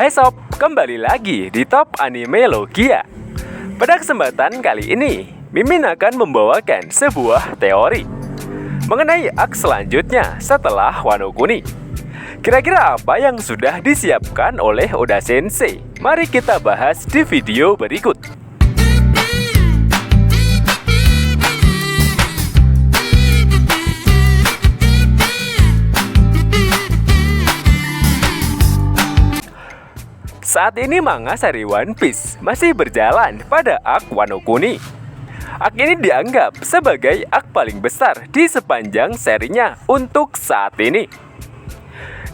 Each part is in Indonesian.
Hai sob, kembali lagi di Top Anime Logia. Pada kesempatan kali ini, Mimin akan membawakan sebuah teori mengenai ak selanjutnya setelah Wano Kuni. Kira-kira apa yang sudah disiapkan oleh Oda Sensei? Mari kita bahas di video berikut. Saat ini manga seri One Piece masih berjalan pada Ak Wano Kuni. Ak ini dianggap sebagai ak paling besar di sepanjang serinya untuk saat ini.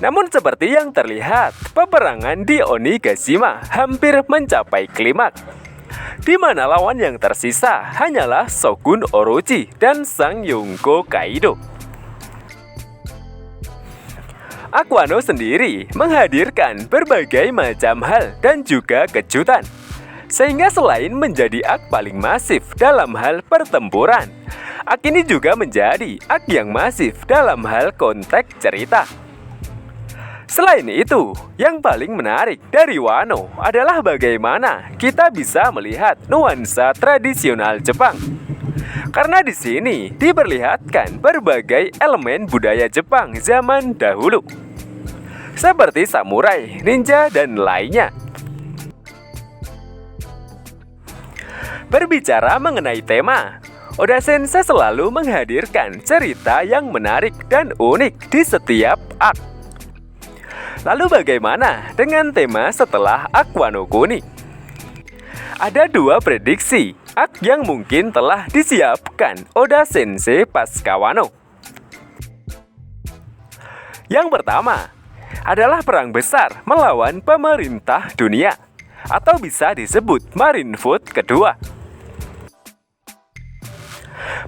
Namun seperti yang terlihat, peperangan di Onigashima hampir mencapai klimaks. Di mana lawan yang tersisa hanyalah Shogun Orochi dan Sang Yonko Kaido. Aquano sendiri menghadirkan berbagai macam hal dan juga kejutan. Sehingga selain menjadi ak paling masif dalam hal pertempuran, ak ini juga menjadi ak yang masif dalam hal konteks cerita. Selain itu, yang paling menarik dari Wano adalah bagaimana kita bisa melihat nuansa tradisional Jepang. Karena di sini diperlihatkan berbagai elemen budaya Jepang zaman dahulu seperti samurai, ninja, dan lainnya. Berbicara mengenai tema, Oda Sensei selalu menghadirkan cerita yang menarik dan unik di setiap ak. Lalu bagaimana dengan tema setelah Aquano Kuni? Ada dua prediksi ak yang mungkin telah disiapkan Oda Sensei pasca Wano. Yang pertama, adalah perang besar melawan pemerintah dunia atau bisa disebut Marineford kedua.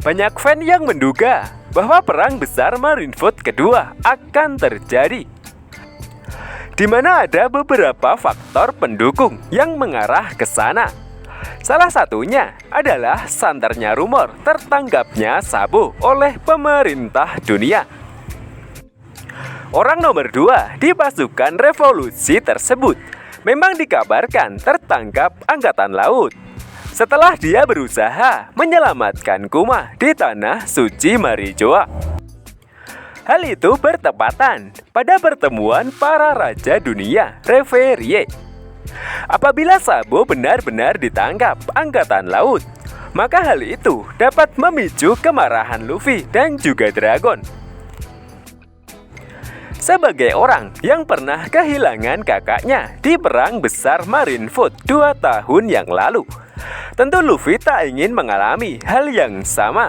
Banyak fan yang menduga bahwa perang besar Marineford kedua akan terjadi di mana ada beberapa faktor pendukung yang mengarah ke sana. Salah satunya adalah sandarnya rumor tertangkapnya Sabo oleh pemerintah dunia. Orang nomor dua di pasukan revolusi tersebut memang dikabarkan tertangkap angkatan laut setelah dia berusaha menyelamatkan Kuma di tanah suci Marijoa. Hal itu bertepatan pada pertemuan para raja dunia Reverie. Apabila Sabo benar-benar ditangkap angkatan laut, maka hal itu dapat memicu kemarahan Luffy dan juga Dragon sebagai orang yang pernah kehilangan kakaknya di perang besar Marineford dua tahun yang lalu. Tentu Luffy tak ingin mengalami hal yang sama.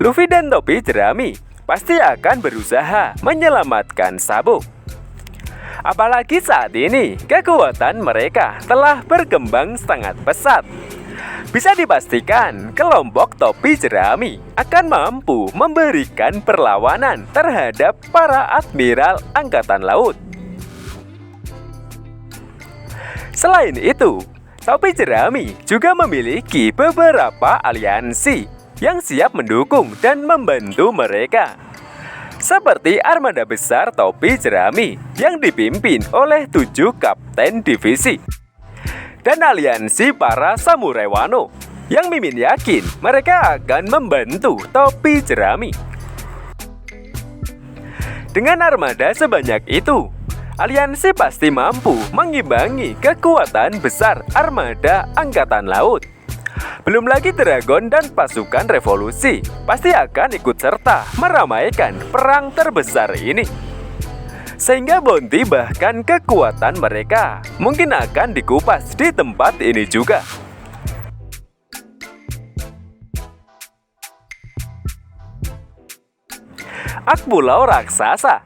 Luffy dan topi jerami pasti akan berusaha menyelamatkan Sabo. Apalagi saat ini kekuatan mereka telah berkembang sangat pesat bisa dipastikan kelompok topi jerami akan mampu memberikan perlawanan terhadap para admiral angkatan laut. Selain itu, topi jerami juga memiliki beberapa aliansi yang siap mendukung dan membantu mereka. Seperti armada besar topi jerami yang dipimpin oleh tujuh kapten divisi dan aliansi para samurai Wano yang Mimin yakin mereka akan membantu topi jerami. Dengan armada sebanyak itu, aliansi pasti mampu mengimbangi kekuatan besar armada angkatan laut. Belum lagi Dragon dan pasukan revolusi pasti akan ikut serta meramaikan perang terbesar ini sehingga Bounty bahkan kekuatan mereka mungkin akan dikupas di tempat ini juga. Ak Pulau Raksasa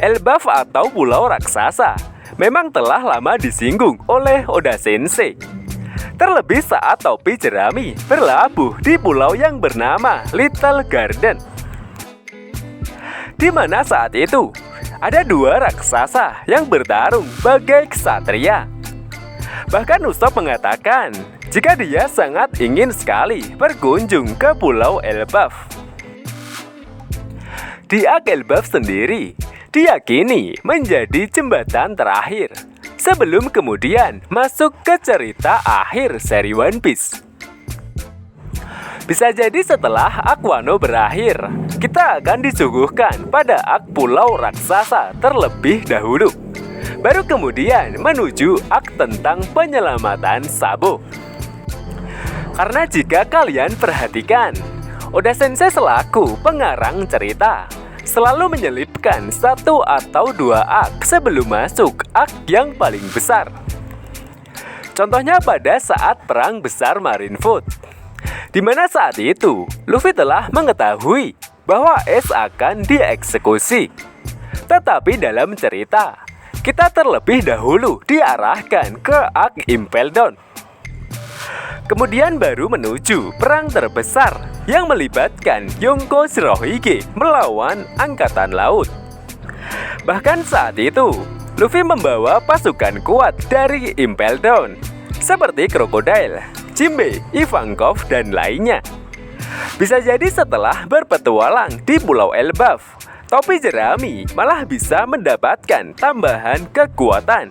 Elbaf atau Pulau Raksasa memang telah lama disinggung oleh Oda Sensei. Terlebih saat topi jerami berlabuh di pulau yang bernama Little Garden di mana saat itu ada dua raksasa yang bertarung bagai ksatria. Bahkan Usop mengatakan jika dia sangat ingin sekali berkunjung ke Pulau Elbaf. Di Ak Elbaf sendiri diyakini menjadi jembatan terakhir sebelum kemudian masuk ke cerita akhir seri One Piece. Bisa jadi setelah Aquano berakhir, kita akan disuguhkan pada ak pulau raksasa terlebih dahulu. Baru kemudian menuju ak tentang penyelamatan Sabo. Karena jika kalian perhatikan, Oda Sensei selaku pengarang cerita selalu menyelipkan satu atau dua ak sebelum masuk ak yang paling besar. Contohnya pada saat Perang Besar Marineford. Di mana saat itu, Luffy telah mengetahui bahwa S akan dieksekusi. Tetapi dalam cerita, kita terlebih dahulu diarahkan ke Ak Impel Down. Kemudian baru menuju perang terbesar yang melibatkan Yonko Shirohige melawan Angkatan Laut. Bahkan saat itu, Luffy membawa pasukan kuat dari Impel Down seperti Crocodile, Jimbe, Ivankov, dan lainnya. Bisa jadi setelah berpetualang di Pulau Elbaf, topi jerami malah bisa mendapatkan tambahan kekuatan.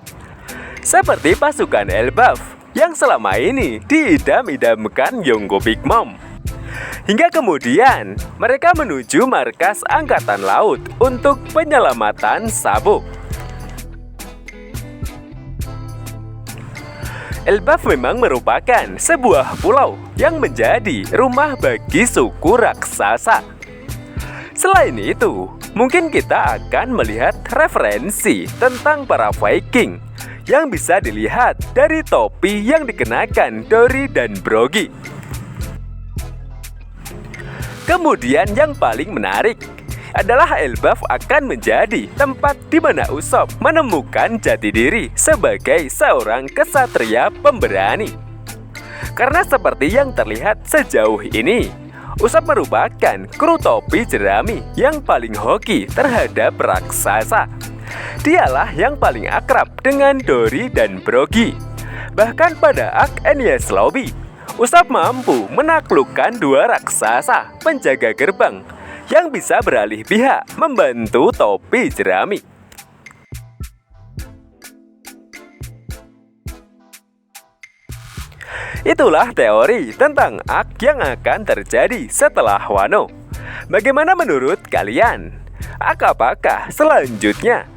Seperti pasukan Elbaf yang selama ini diidam-idamkan Yongko Big Mom. Hingga kemudian mereka menuju markas Angkatan Laut untuk penyelamatan Sabo. Elbaf memang merupakan sebuah pulau yang menjadi rumah bagi suku raksasa. Selain itu, mungkin kita akan melihat referensi tentang para Viking yang bisa dilihat dari topi yang dikenakan Dory dan Brogi. Kemudian yang paling menarik adalah Elbaf akan menjadi tempat di mana Usop menemukan jati diri sebagai seorang kesatria pemberani. Karena seperti yang terlihat sejauh ini, Usop merupakan kru topi jerami yang paling hoki terhadap raksasa. Dialah yang paling akrab dengan Dori dan Brogi. Bahkan pada Ak Enies Lobby, Usap mampu menaklukkan dua raksasa penjaga gerbang yang bisa beralih pihak membantu topi jerami. Itulah teori tentang Ak yang akan terjadi setelah Wano. Bagaimana menurut kalian? Ak apakah selanjutnya?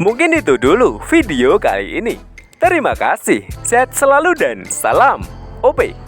Mungkin itu dulu video kali ini. Terima kasih, sehat selalu dan salam OP.